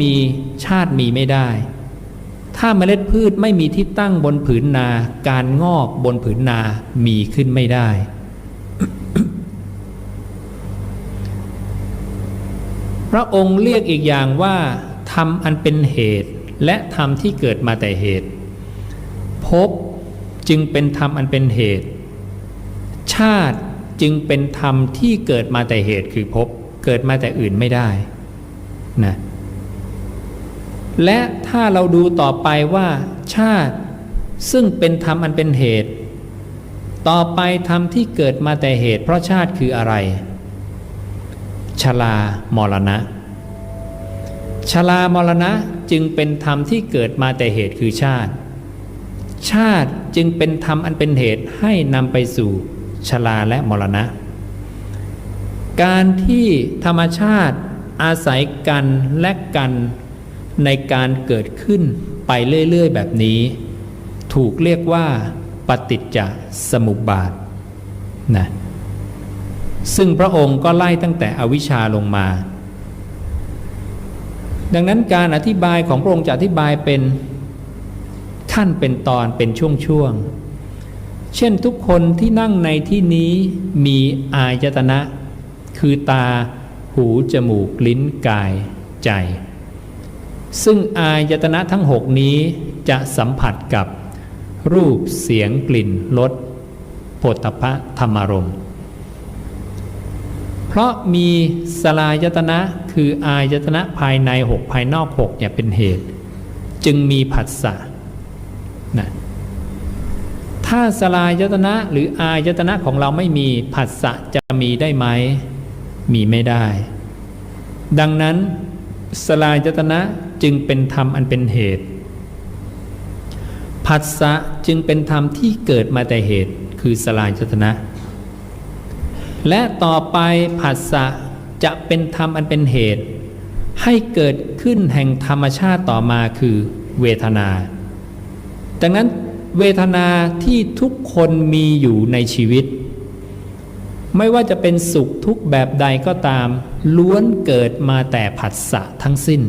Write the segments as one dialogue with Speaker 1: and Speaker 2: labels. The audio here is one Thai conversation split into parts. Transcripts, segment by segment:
Speaker 1: มีชาติมีไม่ได้ ถ้าเมล็ดพืชไม่มีที่ตั้งบนผืนนา การงอกบนผืนนามีขึ้นไม่ได้ พระองค์เรียกอีกอย่างว่าธรรมอันเป็นเหตุและธรรมที่เกิดมาแต่เหตุ ภพจึงเป็นธรรมอันเป็นเหตุ ชาติจึงเป็นธรรมที่เกิดมาแต่เหตุคือภพเกิดมาแต่อื่นไม่ได้นะ และถ้าเราดูต่อไปว่า ชาติซึ่งเป็นธรรมอันเป็นเหตุ ต่อไปธรรมที่เกิดมาแต่เหตุ เพราะชาติคืออะไร ชลามรณะ ชลามรณะจึงเป็นธรรมที่เกิดมาแต่เหตุคือชาติ ชาติจึงเป็นธรรมอันเป็นเหตุให้นำไปสู่ชลาและมรณะ การที่ธรรมชาติอาศัยกันและกัน ในการเกิดขึ้นไปเรื่อย ๆ แบบนี้ ถูกเรียกว่า ปฏิจจสมุปบาทนะซึ่งพระองค์ก็ไล่ตั้งแต่อวิชชาลงมา ดังนั้นการอธิบายของพระองค์จะอธิบายเป็นขั้นเป็นตอนเป็นช่วงๆ เช่นทุกคนที่นั่งในที่นี้มีอายตนะ คือตา หู จมูก ลิ้น กาย ใจ ซึ่งอายตนะทั้งหกนี้จะสัมผัสกับรูปเสียงกลิ่นรสโผฏฐพะธรรมารมณ์เพราะมีสลายตนะคืออายตนะภายในหกภายนอกหกเนี่ยเป็นเหตุ จึงมีผัสสะนะถ้าสลายตนะหรืออายตนะของเราไม่มีผัสสะจะมีได้ไหม มีไม่ได้ ดังนั้นสลายตนะ จึงเป็นธรรมอันเป็นเหตุผัสสะจึงเป็นธรรมที่เกิดมาแต่เหตุคือสลายจตนะ และต่อไปผัสสะจะเป็นธรรมอันเป็นเหตุ ให้เกิดขึ้นแห่งธรรมชาติต่อมาคือเวทนา ดังนั้นเวทนาที่ทุกคนมีอยู่ในชีวิต ไม่ว่าจะเป็นสุขทุกแบบใดก็ตาม ล้วนเกิดมาแต่ผัสสะทั้งสิ้น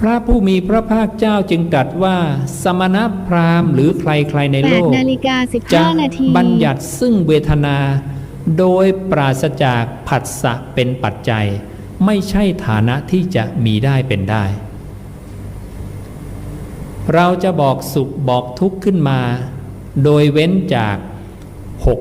Speaker 1: พระผู้มีพระภาคเจ้าจึงตรัสว่า สมณพราหมณ์หรือใครๆในโลก
Speaker 2: นาฬิกา
Speaker 1: จะ
Speaker 2: 15นาที
Speaker 1: บัญญัติซึ่งเวทนา โดยปราศจากผัสสะเป็นปัจจัย ไม่ใช่ฐานะที่จะมีได้เป็นได้ เราจะบอกสุขบอกทุกข์ขึ้นมา โดยเว้นจากหก